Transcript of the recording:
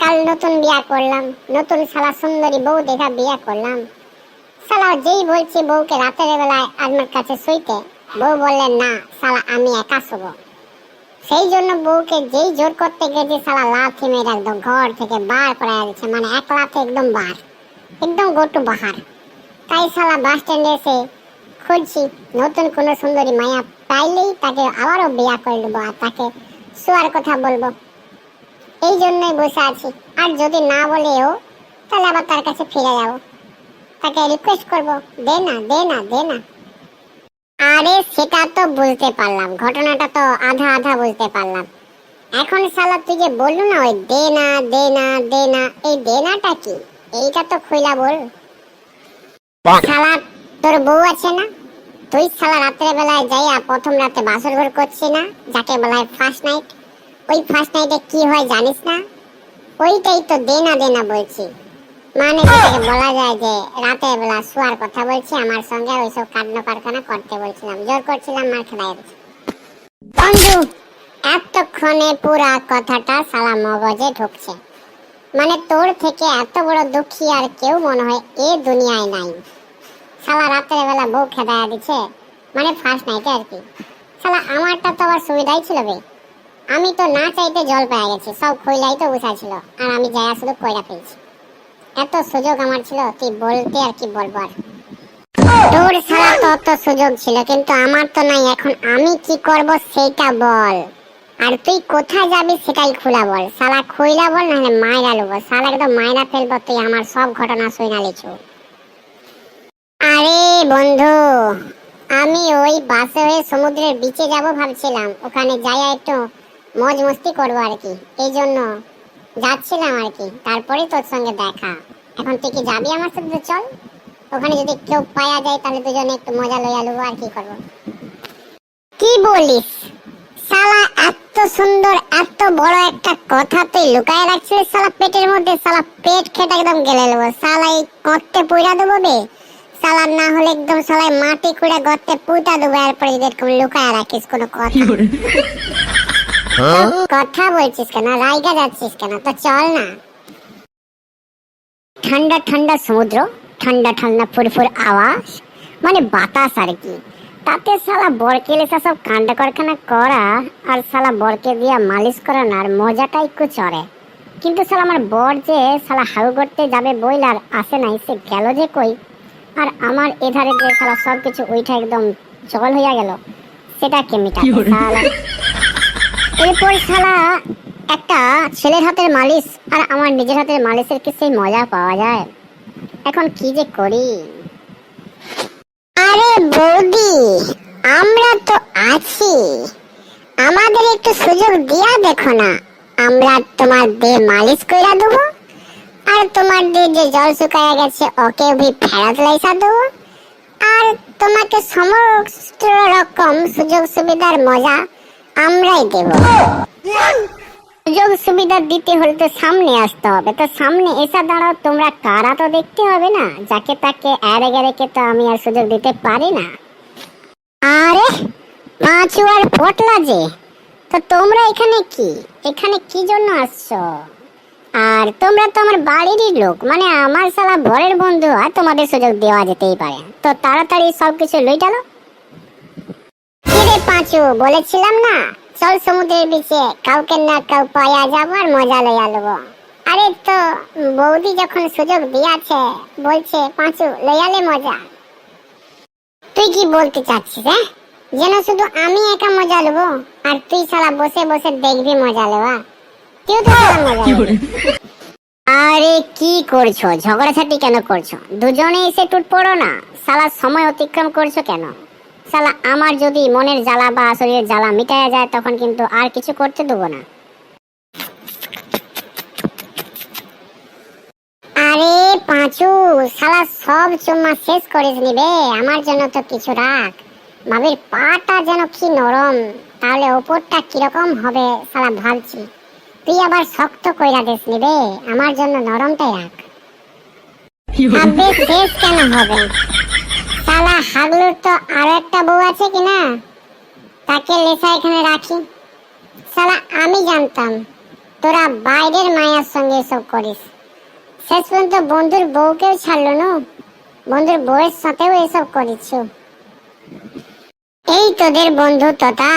কাল নতুন বিয়া করলাম। নতুন সালা সুন্দরী বউ দেখা বিয়া করলাম। সালা যেই বলছি বউকে রাতের বেলায় আমার কাছে শুইতে, বউ বললেন না সালা আমি একা শুবো। সেই জন্য বউকে যেই জোর করতে গেছি সালা লাথি মেরে একদম ঘর থেকে বার করে দিচ্ছে মানে এক লাথে একদম বার, একদম গোটু বাহার। তাই সালা বাস স্ট্যান্ডে এসে খুঁজছি, নতুন কোনো সুন্দরী মায়া পাইলেই তাকে আবারও বিয়া করে নেব আর তাকে শোয়ার কথা বলব। এই জন্যই বসে আছি। আর যদি না বলেও তাহলে আবার তার কাছে ফিরে যাব। তাকে রিকোয়েস্ট করব, দে না দে না দে না। আরে সেটা তো বুঝতে পারলাম, ঘটনাটা তো আধা আধা বুঝতে পারলাম। এখন শালা তুই যে বললু না ওই দে না দে না দে না, এই দে নাটা কি? এইটা তো খুইলা বল। শালা, তোর বউ আছে না? তুই শালা রাত্রে বেলায় যাইয়া প্রথম রাতে বাসর ঘর করছিস না? যাকে বলা হয় ফার্স্ট নাইট ওই ফার্স্ট নাইটে কি হয় জানিস না? ওইটাই তো দে না দে না বলছি। মানে যেটাকে বলা যায় যে রাতের বেলা শোয়ার কথা বলছি আমার সঙ্গে ওইসব কাণ্ড কারখানা করতে বলছিলাম। জোর করছিলাম মার খেলায় বন্ধু এতক্ষণে পুরা কথাটা সালা মগজে ঢুকছে। মানে তোর থেকে এত বড় দুঃখী আর কেউ মনে হয় এ দুনিয়ায় নাই। সালা রাতের বেলা বউ খেদায়া দিচ্ছে। মানে ফার্স্ট নাইটে আর কি। সালা আমারটা তো আবার সুবিধাই ছিল বে। আমি তো না চাইতে জল পেয়ে গেছি, সব খইলাই তো বসা ছিল, আর আমি যায়া শুধু কইরা ফেলছি। এত সুযোগ আমার ছিল তুই বলতে আর কি বলব আর। তোর সারা তো অত সুযোগ ছিল, কিন্তু আমার তো নাই, এখন আমি কি করব সেটা বল। আর তুই কোথায় যাবি সেটাই খোলা বল। সালা খুইলা বল, নাহলে মায়েরা লুবো। সালা একদম মায়েরা ফেলব, তুই আমার সব ঘটনা শুই না লিছু আরে বন্ধু, আমি ওই বাসে হয়ে সমুদ্রের বিচে যাব ভাবছিলাম। ওখানে যাই একটু মজ মস্তি করব আর কি। এই জন্য যাচ্ছিলাম আর কি। তারপরে তোর সঙ্গে দেখা। এখন তুই কি যাবি আমার সাথে? চল। ওখানে যদি কেউ পাওয়া যায়, তাহলে দুজনে একটু মজা লইয়া নেব আর কি করব। কি বলিস? শালা, এত সুন্দর, এত বড় একটা কথা তুই লুকায় রাখছিস শালা পেটের মধ্যে। শালা পেট খেটে একদম গেলে নেব শালা এই কত্তে পুইরা দেবো বে। শালা না হলে একদম শালা মাটি কুড়ে গর্তে পুঁতা দেবো। এরপরে যদি এরকম লুকায় রাখিস কোনো কথা। কথা বলছিস কেন? রাইগা যাচ্ছিস কেন? তো চল না। ঠান্ডা ঠান্ডা সমুদ্র ঠান্ডা ঠান্ডা ফুরফুর আওয়াজ মানে বাতাস আর কি। তাতে শালা বরকে লেসা সব কাণ্ড কারখানা করা আর শালা বরকে দিয়া মালিশ করানো আর মজাটা একটু চড়ে কিন্তু শালা আমার বর যে শালা হাউ করতে যাবে বইলার আসে নাই সে গেল যে কই? আর আমার এধারে যে শালা সব কিছু ওইটা একদম জল হইয়া গেল সেটা কেমিটা শালা? এরপর শালা একটা ছেলের হাতের মালিশ আর আমার নিজের হাতের মালিশের কি সেই মজা পাওয়া যায়? এখন কি যে করি? আরে বৌদি, আমরা তো আছি। আমাদের একটু সুযোগ দিয়া দেখো না। আমরা তোমার দিয়ে মালিশ কইরা দেবো আর তোমার দিয়ে যে জল শুকায়া গেছে, ওকে ভি ফেরত লাইসা দেবো। আর তোমাকে সমস্ত রকম সুযোগ সুবিধার মজা আমরাই দেব। সুযোগ সুবিধা দিতে হলে তো সামনে আসতে হবে। তো সামনে এসে দাঁড়াও তোমরা কারা তো দেখতে হবে না? যাকে তাকে এরে গেরেকে তো আমি আর সুযোগ দিতে পারি না। আরে পাঁচু আর পটলা যে। তো তোমরা এখানে কি? এখানে কি জন্য আসছো? আর তোমরা তো আমার বাড়িরই লোক। মানে আমার সালা বরের বন্ধু আর তোমাদের সুযোগ দেওয়া যেতেই পারে। তো তাড়াতাড়ি সবকিছু লই ডালো কিরে পাঁচু বলেছিলাম না? চল সমুদ্রের বিচে কাউকে না কাউ পায়া যাব আর মজা লইয়া লবো আরে তো বৌদি যখন সুযোগ দিয়াছে বলছে পাঁচু লইয়ালে মজা। তুই কি বলতে চাচ্ছিস হ্যাঁ? যেন শুধু আমি একা মজা লবো আর তুই সারা বসে বসে দেখবি মজা লওয়া। তুই তো সারা মজা। আরে কি করছ? ঝগড়াঝাটি কেন করছ? দুজনে এসে টুট পড়ো না। সালা সময় অতিক্রম করছ কেন? সালা আমার যদি মনের জ্বালা বা শরীরের জ্বালা মিটায়া যায় তখন কিন্তু আর কিছু করতে দেবো না। আরে পাঁচু সালা সব চুম্মা শেষ করিস নিবে আমার জন্য তো কিছু রাখ। ভাবির পাটা যেন কি নরম তাহলে ওপরটা কীরকম হবে সালা ভাবছি। তুই আবার শক্ত কইরা দিস নিবে আমার জন্য নরমটাই রাখ। শেষ কেন হবে? শালা হাগলুর তো আরও একটা বউ আছে কি না? তাকে লেসা এখানে রাখি। শালা, আমি জানতাম তোরা বাইরের মায়ের সঙ্গে এসব করিস। শেষ পর্যন্ত বন্ধুর বউকেও ছাড়লো না। বন্ধুর বউয়ের সাথেও এসব করিস। এই তোদের বন্ধুত্বতা